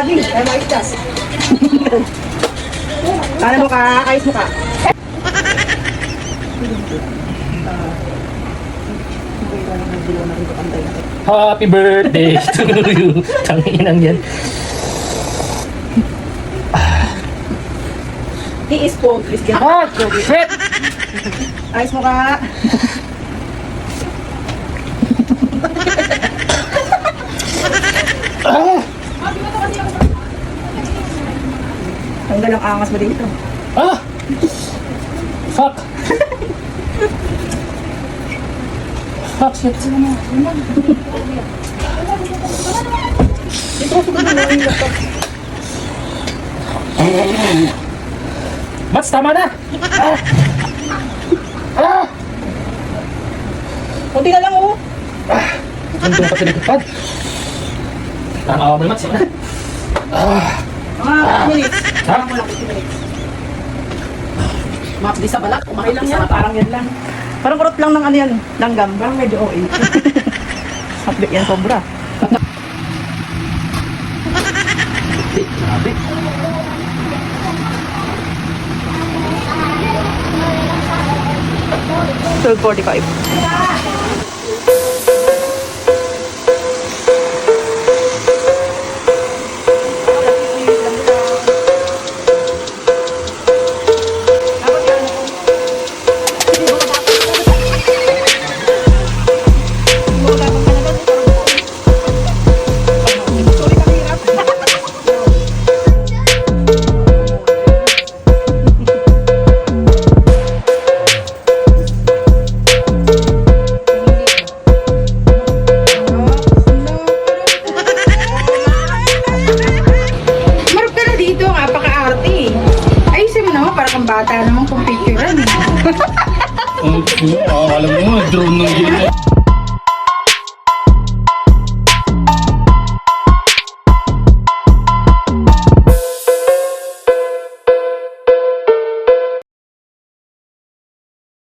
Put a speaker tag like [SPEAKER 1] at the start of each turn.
[SPEAKER 1] saging. Kaya mga isdas. Ano mo ka? Ayos mo ka?
[SPEAKER 2] Happy birthday to you. Tanginang yan.
[SPEAKER 1] He is po. Please get
[SPEAKER 2] Ah, shit!
[SPEAKER 1] Ayos mo ka? Tanggal ang angas mo dito.
[SPEAKER 2] Ah! Fuck! Fuck, shit. Mats, tama na! Ah! Ah!
[SPEAKER 1] Kunti na lang oh.
[SPEAKER 2] Nandun pa tinitipad. Tama ako mo Mats. yun na.
[SPEAKER 1] Mga 50 minutes.
[SPEAKER 2] Ha?
[SPEAKER 1] Mga wala 50 minutes. Map di sa balak. Kumain lang yan. Parang yan lang. Parang kurot lang ng ano yan. Langgam. Parang medyo OA. Hotbit yan sobra.
[SPEAKER 2] Grabe.
[SPEAKER 1] Twelve forty-five.
[SPEAKER 3] Kang bata naman kung picturean.
[SPEAKER 2] Oh, oh, alam mo, drone ng gila.